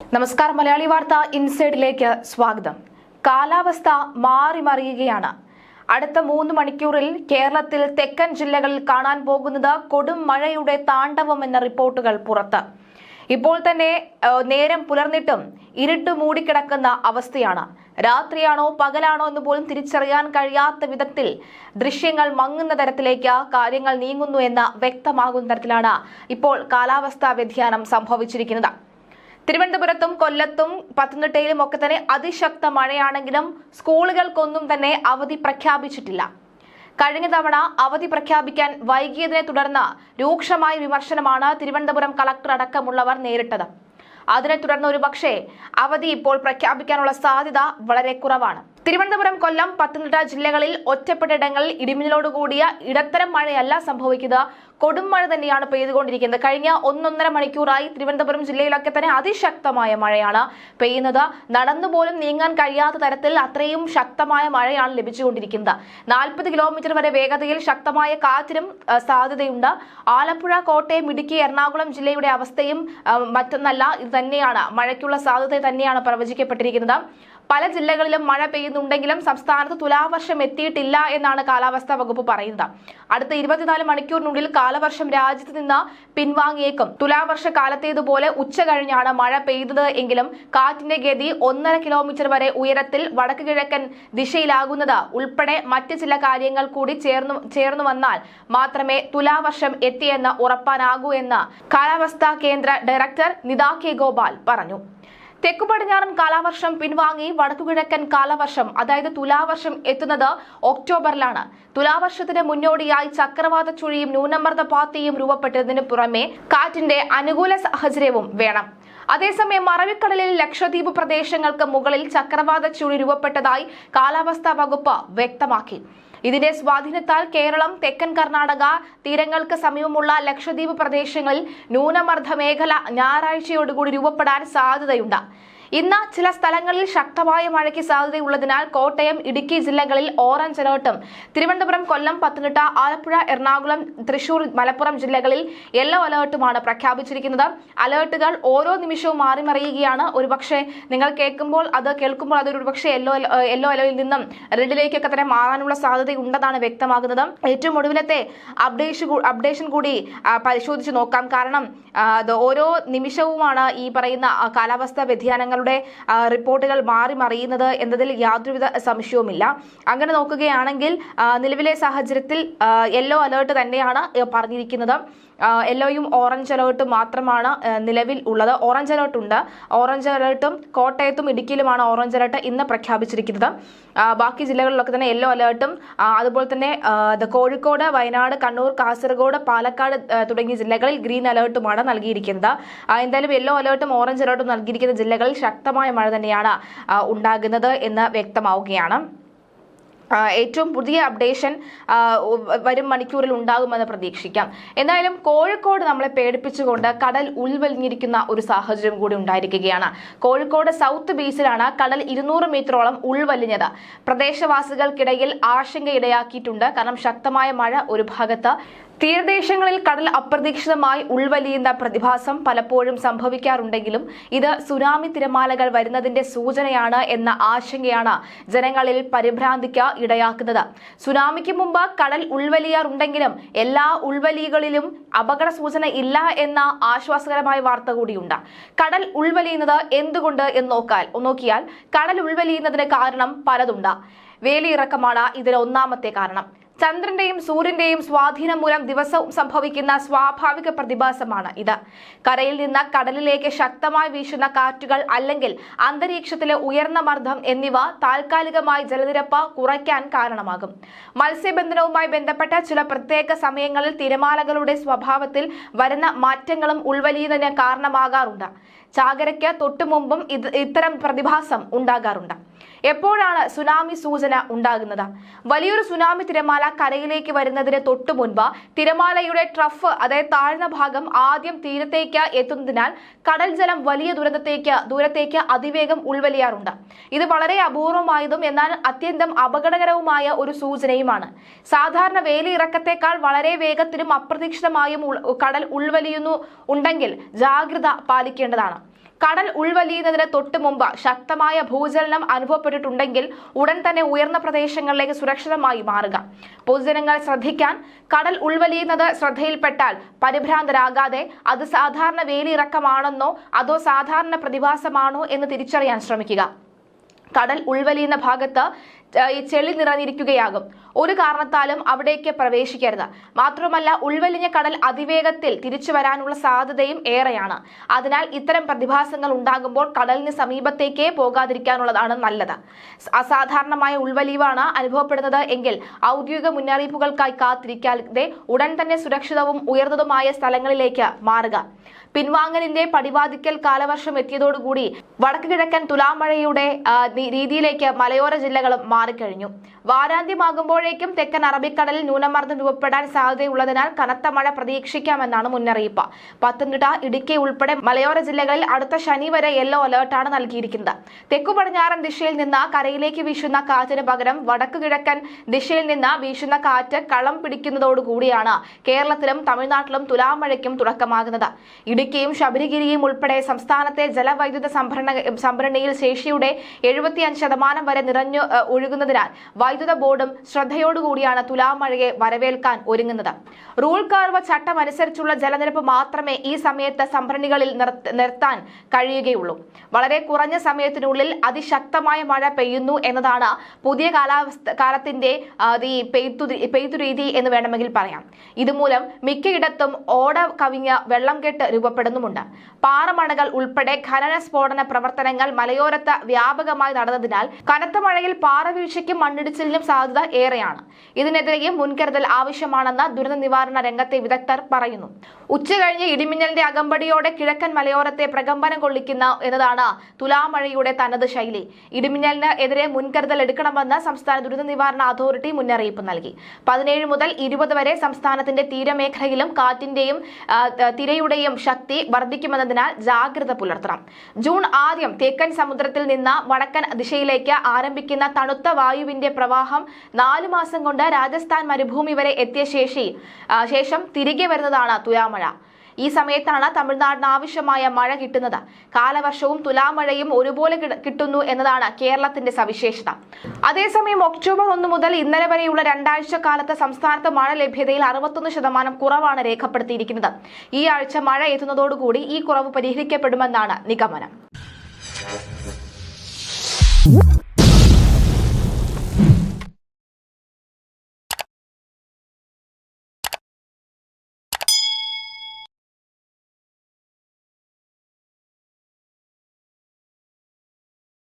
നമസ്കാരം മലയാളി വാർത്ത ഇൻസൈഡിലേക്ക് സ്വാഗതം. കാലാവസ്ഥ മാറി മറിയുകയാണ്. അടുത്ത മൂന്ന് മണിക്കൂറിൽ കേരളത്തിൽ തെക്കൻ ജില്ലകളിൽ കാണാൻ പോകുന്നത് കൊടും മഴയുടെ താണ്ഡവം എന്ന റിപ്പോർട്ടുകൾ പുറത്ത്. ഇപ്പോൾ തന്നെ നേരം പുലർന്നിട്ടും ഇരുട്ട് മൂടിക്കിടക്കുന്ന അവസ്ഥയാണ്. രാത്രിയാണോ പകലാണോ എന്ന് പോലും തിരിച്ചറിയാൻ കഴിയാത്ത വിധത്തിൽ ദൃശ്യങ്ങൾ മങ്ങുന്ന തരത്തിലേക്ക് കാര്യങ്ങൾ നീങ്ങുന്നു എന്ന് വ്യക്തമാകുന്ന തരത്തിലാണ് ഇപ്പോൾ കാലാവസ്ഥാ വ്യതിയാനം സംഭവിച്ചിരിക്കുന്നത്. തിരുവനന്തപുരത്തും കൊല്ലത്തും പത്തനംതിട്ടയിലും ഒക്കെ തന്നെ അതിശക്ത മഴയാണെങ്കിലും സ്കൂളുകൾക്കൊന്നും തന്നെ അവധി പ്രഖ്യാപിച്ചിട്ടില്ല. കഴിഞ്ഞ തവണ അവധി പ്രഖ്യാപിക്കാൻ വൈകിയതിനെ തുടർന്ന് രൂക്ഷമായ വിമർശനമാണ് തിരുവനന്തപുരം കളക്ടർ അടക്കമുള്ളവർ നേരിട്ടത്. അതിനെ തുടർന്ന് ഒരുപക്ഷെ അവധി ഇപ്പോൾ പ്രഖ്യാപിക്കാനുള്ള സാധ്യത വളരെ കുറവാണ്. തിരുവനന്തപുരം കൊല്ലം പത്തനംതിട്ട ജില്ലകളിൽ ഒറ്റപ്പെട്ടിടങ്ങളിൽ ഇടിമിന്നലോട് കൂടിയ ഇടത്തരം മഴയല്ല സംഭവിക്കുന്നത്. കൊടും മഴ തന്നെയാണ് പെയ്തുകൊണ്ടിരിക്കുന്നത്. കഴിഞ്ഞ ഒന്നൊന്നര മണിക്കൂറായി തിരുവനന്തപുരം ജില്ലയിലൊക്കെ തന്നെ അതിശക്തമായ മഴയാണ് പെയ്യുന്നത്. നടന്നുപോലും നീങ്ങാൻ കഴിയാത്ത തരത്തിൽ അത്രയും ശക്തമായ മഴയാണ് ലഭിച്ചുകൊണ്ടിരിക്കുന്നത്. നാൽപ്പത് കിലോമീറ്റർ വരെ വേഗതയിൽ ശക്തമായ കാറ്റിനും സാധ്യതയുണ്ട്. ആലപ്പുഴ കോട്ടയം ഇടുക്കി എറണാകുളം ജില്ലയുടെ അവസ്ഥയും മറ്റൊന്നല്ല. ഇത് തന്നെയാണ്. മഴയ്ക്കുള്ള സാധ്യത തന്നെയാണ് പ്രവചിക്കപ്പെട്ടിരിക്കുന്നത്. പല ജില്ലകളിലും മഴ പെയ്യുന്നുണ്ടെങ്കിലും സംസ്ഥാനത്ത് തുലാവർഷം എത്തിയിട്ടില്ല എന്നാണ് കാലാവസ്ഥാ വകുപ്പ് പറയുന്നത്. അടുത്ത ഇരുപത്തിനാല് മണിക്കൂറിനുള്ളിൽ കാലവർഷം രാജ്യത്ത് നിന്ന് പിൻവാങ്ങിയേക്കും. തുലാവർഷ കാലത്തേതുപോലെ ഉച്ച കഴിഞ്ഞാണ് മഴ പെയ്തത് എങ്കിലും കാറ്റിന്റെ ഗതി ഒന്നര കിലോമീറ്റർ വരെ ഉയരത്തിൽ വടക്ക് കിഴക്കൻ ദിശയിലാകുന്നത് ഉൾപ്പെടെ മറ്റ് ചില കാര്യങ്ങൾ കൂടി ചേർന്നു ചേർന്നു വന്നാൽ മാത്രമേ തുലാവർഷം എത്തിയെന്ന് ഉറപ്പാനാകൂ എന്ന് കാലാവസ്ഥാ കേന്ദ്ര ഡയറക്ടർ നിതാ കെ ഗോപാൽ പറഞ്ഞു. തെക്കു പടിഞ്ഞാറൻ കാലാവർഷം പിൻവാങ്ങി വടക്കുകിഴക്കൻ കാലവർഷം അതായത് തുലാവർഷം എത്തുന്നത് ഒക്ടോബറിലാണ്. തുലാവർഷത്തിന് മുന്നോടിയായി ചക്രവാത ചുഴിയും ന്യൂനമർദ്ദ പാത്തിയും രൂപപ്പെട്ടതിന് പുറമെ കാറ്റിന്റെ അനുകൂല സാഹചര്യവും വേണം. അതേസമയം അറബിക്കടലിൽ ലക്ഷദ്വീപ് പ്രദേശങ്ങൾക്ക് മുകളിൽ ചക്രവാത ചുഴി രൂപപ്പെട്ടതായി കാലാവസ്ഥാ വകുപ്പ് വ്യക്തമാക്കി. ഇതിന്റെ സ്വാധീനത്താൽ കേരളം തെക്കൻ കർണാടക തീരങ്ങൾക്ക് സമീപമുള്ള ലക്ഷദ്വീപ് പ്രദേശങ്ങളിൽ ന്യൂനമർദ്ദ മേഖല ഞായറാഴ്ചയോടുകൂടി രൂപപ്പെടാൻ സാധ്യതയുണ്ട്. ഇന്ന് ചില സ്ഥലങ്ങളിൽ ശക്തമായ മഴയ്ക്ക് സാധ്യതയുള്ളതിനാൽ കോട്ടയം ഇടുക്കി ജില്ലകളിൽ ഓറഞ്ച് അലേർട്ടും തിരുവനന്തപുരം കൊല്ലം പത്തനംതിട്ട ആലപ്പുഴ എറണാകുളം തൃശൂർ മലപ്പുറം ജില്ലകളിൽ യെല്ലോ അലേർട്ടുമാണ് പ്രഖ്യാപിച്ചിരിക്കുന്നത്. അലേർട്ടുകൾ ഓരോ നിമിഷവും മാറിമറിയുകയാണ്. ഒരുപക്ഷെ നിങ്ങൾ കേൾക്കുമ്പോൾ അത് കേൾക്കുമ്പോൾ അത് ഒരുപക്ഷെ യെല്ലോ യെല്ലോ അലോയിൽ നിന്നും റെഡിലേക്കൊക്കെ തന്നെ മാറാനുള്ള സാധ്യതയുണ്ടെന്നാണ് വ്യക്തമാകുന്നത്. ഏറ്റവും ഒടുവിലത്തെ അപ്ഡേഷൻ അപ്ഡേഷൻ കൂടി പരിശോധിച്ച് നോക്കാം. കാരണം ഓരോ നിമിഷവുമാണ് ഈ പറയുന്ന കാലാവസ്ഥാ വ്യതിയാനങ്ങളുടെ ആ, റിപ്പോർട്ടുകൾ മാറി മറിയുന്നത് എന്നതിൽ യാതൊരുവിധ സംശയവുമില്ല. അങ്ങനെ നോക്കുകയാണെങ്കിൽ നിലവിലെ സാഹചര്യത്തിൽ യെല്ലോ അലേർട്ട് തന്നെയാണ് പറഞ്ഞിരിക്കുന്നത്. യെല്ലോയും ഓറഞ്ച് അലേർട്ടും മാത്രമാണ് നിലവിൽ ഉള്ളത്. ഓറഞ്ച് അലേർട്ട് ഉണ്ട്. ഓറഞ്ച് അലേർട്ടും കോട്ടയത്തും ഇടുക്കിയിലുമാണ് ഓറഞ്ച് അലേർട്ട് ഇന്ന് പ്രഖ്യാപിച്ചിരിക്കുന്നത്. ബാക്കി ജില്ലകളിലൊക്കെ തന്നെ യെല്ലോ അലേർട്ടും അതുപോലെ തന്നെ കോഴിക്കോട് വയനാട് കണ്ണൂർ കാസർഗോഡ് പാലക്കാട് തുടങ്ങിയ ജില്ലകളിൽ ഗ്രീൻ അലേർട്ടുമാണ് നൽകിയിരിക്കുന്നത്. എന്തായാലും യെല്ലോ അലേർട്ടും ഓറഞ്ച് അലേർട്ടും നൽകിയിരിക്കുന്ന ജില്ലകളിൽ ശക്തമായ മഴ തന്നെയാണ് ഉണ്ടാകുന്നത് എന്ന് വ്യക്തമാവുകയാണ്. ഏറ്റവും പുതിയ അപ്ഡേഷൻ വരും മണിക്കൂറിൽ ഉണ്ടാകുമെന്ന് പ്രതീക്ഷിക്കാം. എന്തായാലും കോഴിക്കോട് നമ്മളെ പേടിപ്പിച്ചുകൊണ്ട് കടൽ ഉൾവലിഞ്ഞിരിക്കുന്ന ഒരു സാഹചര്യം കൂടി ഉണ്ടായിരിക്കുകയാണ്. കോഴിക്കോട് സൗത്ത് ബീച്ചിലാണ് കടൽ ഇരുന്നൂറ് മീറ്ററോളം ഉൾവലിഞ്ഞത്. പ്രദേശവാസികൾക്കിടയിൽ ആശങ്കയിടയാക്കിയിട്ടുണ്ട് കാരണം ശക്തമായ മഴ ഒരു ഭാഗത്ത് തീരദേശങ്ങളിൽ കടൽ അപ്രതീക്ഷിതമായി ഉൾവലിയുന്ന പ്രതിഭാസം പലപ്പോഴും സംഭവിക്കാറുണ്ടെങ്കിലും ഇത് സുനാമി തിരമാലകൾ വരുന്നതിന്റെ സൂചനയാണ് എന്ന ആശങ്കയാണ് ജനങ്ങളിൽ പരിഭ്രാന്തിക്ക് ഇടയാക്കുന്നത്. സുനാമിക്ക് മുമ്പ് കടൽ ഉൾവലിയാറുണ്ടെങ്കിലും എല്ലാ ഉൾവലികളിലും അപകട സൂചന ഇല്ല എന്ന ആശ്വാസകരമായ വാർത്ത കൂടിയുണ്ട്. കടൽ ഉൾവലിയുന്നത് എന്തുകൊണ്ട് എന്ന് നോക്കാൻ നോക്കിയാൽ കടൽ ഉൾവലിയുന്നതിന് കാരണം പലതുണ്ട്. വേലിയിറക്കമാണ് ഇതിന് ഒന്നാമത്തെ കാരണം. ചന്ദ്രന്റെയും സൂര്യന്റെയും സ്വാധീനം മൂലം ദിവസവും സംഭവിക്കുന്ന സ്വാഭാവിക പ്രതിഭാസമാണ് ഇത്. കരയിൽ നിന്ന് കടലിലേക്ക് ശക്തമായി വീശുന്ന കാറ്റുകൾ അല്ലെങ്കിൽ അന്തരീക്ഷത്തിലെ ഉയർന്ന മർദ്ദം എന്നിവ താൽക്കാലികമായി ജലനിരപ്പ് കുറയ്ക്കാൻ കാരണമാകും. മത്സ്യബന്ധനവുമായി ബന്ധപ്പെട്ട ചില പ്രത്യേക സമയങ്ങളിൽ തിരമാലകളുടെ സ്വഭാവത്തിൽ വരുന്ന മാറ്റങ്ങളും ഉൾവലിയുന്നതിന് കാരണമാകാറുണ്ട്. ചാകരയ്ക്ക് തൊട്ടുമുമ്പും ഇത് ഇത്തരം പ്രതിഭാസം ഉണ്ടാകാറുണ്ട്. എപ്പോഴാണ് സുനാമി സൂചന ഉണ്ടാകുന്നത്? വലിയൊരു സുനാമി തിരമാല കരയിലേക്ക് വരുന്നതിന് തൊട്ടു മുൻപ് തിരമാലയുടെ ട്രഫ് അതായത് താഴ്ന്ന ഭാഗം ആദ്യം തീരത്തേക്ക് എത്തുന്നതിനാൽ കടൽ ജലം വലിയ ദുരന്തത്തേക്ക് ദൂരത്തേക്ക് അതിവേഗം ഉൾവലിയാറുണ്ട്. ഇത് വളരെ അപൂർവമായതും എന്നാൽ അത്യന്തം അപകടകരവുമായ ഒരു സൂചനയുമാണ്. സാധാരണ വേലിയിറക്കത്തേക്കാൾ വളരെ വേഗത്തിലും അപ്രതീക്ഷിതമായും കടൽ ഉൾവലിയുന്നു ഉണ്ടെങ്കിൽ ജാഗ്രത പാലിക്കേണ്ടതാണ്. കടൽ ഉൾവലിയുന്നതിന് തൊട്ടു മുമ്പ് ശക്തമായ ഭൂചലനം അനുഭവപ്പെട്ടിട്ടുണ്ടെങ്കിൽ ഉടൻ തന്നെ ഉയർന്ന പ്രദേശങ്ങളിലേക്ക് സുരക്ഷിതമായി മാറുക. പൊതുജനങ്ങൾ ശ്രദ്ധിക്കാൻ കടൽ ഉൾവലിയുന്നത് ശ്രദ്ധയിൽപ്പെട്ടാൽ പരിഭ്രാന്തരാകാതെ അത് സാധാരണ വേലിയിറക്കമാണെന്നോ അതോ സാധാരണ പ്രതിഭാസമാണോ എന്ന് തിരിച്ചറിയാൻ ശ്രമിക്കുക. കടൽ ഉൾവലിയുന്ന ഭാഗത്ത് ഈ ചെളി നിറഞ്ഞിരിക്കുകയാകും. ഒരു കാരണത്താലും അവിടേക്ക് പ്രവേശിക്കരുത്. മാത്രമല്ല ഉൾവലിഞ്ഞ കടൽ അതിവേഗത്തിൽ തിരിച്ചു വരാനുള്ള സാധ്യതയും ഏറെയാണ്. അതിനാൽ ഇത്തരം പ്രതിഭാസങ്ങൾ ഉണ്ടാകുമ്പോൾ കടലിന് സമീപത്തേക്കേ പോകാതിരിക്കാനുള്ളതാണ് നല്ലത്. അസാധാരണമായ ഉൾവലിവാണ് അനുഭവപ്പെടുന്നത് എങ്കിൽ ഔദ്യോഗിക മുന്നറിയിപ്പുകൾക്കായി കാത്തിരിക്കാതെ ഉടൻ തന്നെ സുരക്ഷിതവും ഉയർന്നതുമായ സ്ഥലങ്ങളിലേക്ക് മാറുക. പിൻവാങ്ങലിന്റെ പടിവാതിക്കൽ കാലവർഷം എത്തിയതോടുകൂടി വടക്ക് കിഴക്കൻ തുലാമഴയുടെ രീതിയിലേക്ക് മലയോര ജില്ലകളും മാറിക്കഴിഞ്ഞു. വാരാന്ത്യമാകുമ്പോഴേക്കും തെക്കൻ അറബിക്കടലിൽ ന്യൂനമർദ്ദം രൂപപ്പെടാൻ സാധ്യതയുള്ളതിനാൽ കനത്ത മഴ പ്രതീക്ഷിക്കാമെന്നാണ് മുന്നറിയിപ്പ്. പത്തനംതിട്ട ഇടുക്കി ഉൾപ്പെടെ മലയോര ജില്ലകളിൽ അടുത്ത ശനി വരെ യെല്ലോ അലേർട്ടാണ് നൽകിയിരിക്കുന്നത്. തെക്കു പടിഞ്ഞാറൻ ദിശയിൽ നിന്ന് കരയിലേക്ക് വീശുന്ന കാറ്റിന് പകരം വടക്കു കിഴക്കൻ ദിശയിൽ നിന്ന് വീശുന്ന കാറ്റ് കളം പിടിക്കുന്നതോടുകൂടിയാണ് കേരളത്തിലും തമിഴ്നാട്ടിലും തുലാമഴയ്ക്കും തുടക്കമാകുന്നത്. ഇടുക്കിയും ശബരിഗിരിയും ഉൾപ്പെടെ സംസ്ഥാനത്തെ ജലവൈദ്യുത സംഭരണ സംഭരണിയിൽ ശേഷിയുടെ എഴുപത്തിയഞ്ച് ശതമാനം വരെ നിറഞ്ഞു ഒഴുകുന്നതിനാൽ വൈദ്യുത ബോർഡും ശ്രദ്ധയോടുകൂടിയാണ് തുലാമഴയെ വരവേൽക്കാൻ ഒരുങ്ങുന്നത്. റൂൾ കർവ് ചട്ടം അനുസരിച്ചുള്ള ജലനിരപ്പ് മാത്രമേ ഈ സമയത്ത് സംഭരണികളിൽ നിർത്ത- നിർത്താൻ കഴിയുകയുള്ളൂ. വളരെ കുറഞ്ഞ സമയത്തിനുള്ളിൽ അതിശക്തമായ മഴ പെയ്യുന്നു എന്നതാണ് പുതിയ കാലാവസ്ഥ കാലത്തിന്റെ ഈ പെയ്ത്തു രീതി എന്ന് വേണമെങ്കിൽ പറയാം. ഇതുമൂലം മിക്കയിടത്തും ഓട കവിഞ്ഞ വെള്ളം കെട്ട് രൂപപ്പെടുന്നുമുണ്ട്. പാറമണകൾ ഉൾപ്പെടെ ഖനന സ്ഫോടന പ്രവർത്തനങ്ങൾ മലയോരത്ത് വ്യാപകമായി നടന്നതിനാൽ കനത്ത മഴയിൽ പാറവീഴ്ചയ്ക്കും മണ്ണിടിച്ചിലിനും സാധ്യത ഏറെയാണ്. ഇതിനെതിരെയും മുൻകരുതൽ ആവശ്യമാണെന്ന് ദുരന്ത നിവാരണ രംഗത്തെ വിദഗ്ധർ പറയുന്നു. ഉച്ചകഴിഞ്ഞ് ഇടിമിന്നലിന്റെ അകമ്പടിയോടെ കിഴക്കൻ മലയോരത്തെ പ്രകമ്പനം കൊള്ളിക്കുന്ന എന്നതാണ് തുലാമഴയുടെ തനത് ശൈലി. ഇടിമിന്നലിന് എതിരെ മുൻകരുതൽ എടുക്കണമെന്ന് സംസ്ഥാന ദുരന്ത നിവാരണ അതോറിറ്റി മുന്നറിയിപ്പ് നൽകി. പതിനേഴ് മുതൽ ഇരുപത് വരെ സംസ്ഥാനത്തിന്റെ തീരമേഖലയിലും കാറ്റിന്റെയും തിരയുടെയും ശക്തി വർദ്ധിക്കുമെന്നതിനാൽ ജാഗ്രത പുലർത്തണം. ജൂൺ ആദ്യം തേക്കൻ സമുദ്രത്തിൽ നിന്ന് വടക്കൻ ദിശയിലേക്ക് ആരംഭിക്കുന്ന തണുത്ത വായുവിന്റെ പ്രവാഹം നാലു മാസം കൊണ്ട് രാജസ്ഥാൻ മരുഭൂമി വരെ എത്തിയ ശേഷി ശേഷം തിരികെ വരുന്നതാണ് തുലാമഴ ഈ സമയത്താണ് തമിഴ്നാടിന് ആവശ്യമായ മഴ കിട്ടുന്നത്. കാലവർഷവും തുലാമഴയും ഒരുപോലെ കിട്ടുന്നു എന്നതാണ് കേരളത്തിന്റെ സവിശേഷത. അതേസമയം ഒക്ടോബർ ഒന്ന് മുതൽ ഇന്നലെ വരെയുള്ള രണ്ടാഴ്ച കാലത്ത് സംസ്ഥാനത്ത് മഴ ലഭ്യതയിൽ അറുപത്തൊന്ന് ശതമാനം കുറവാണ് രേഖപ്പെടുത്തിയിരിക്കുന്നത്. ഈ ആഴ്ച മഴ എത്തുന്നതോടുകൂടി ഈ കുറവ് പരിഹരിക്കപ്പെടുമെന്നാണ് നിഗമനം.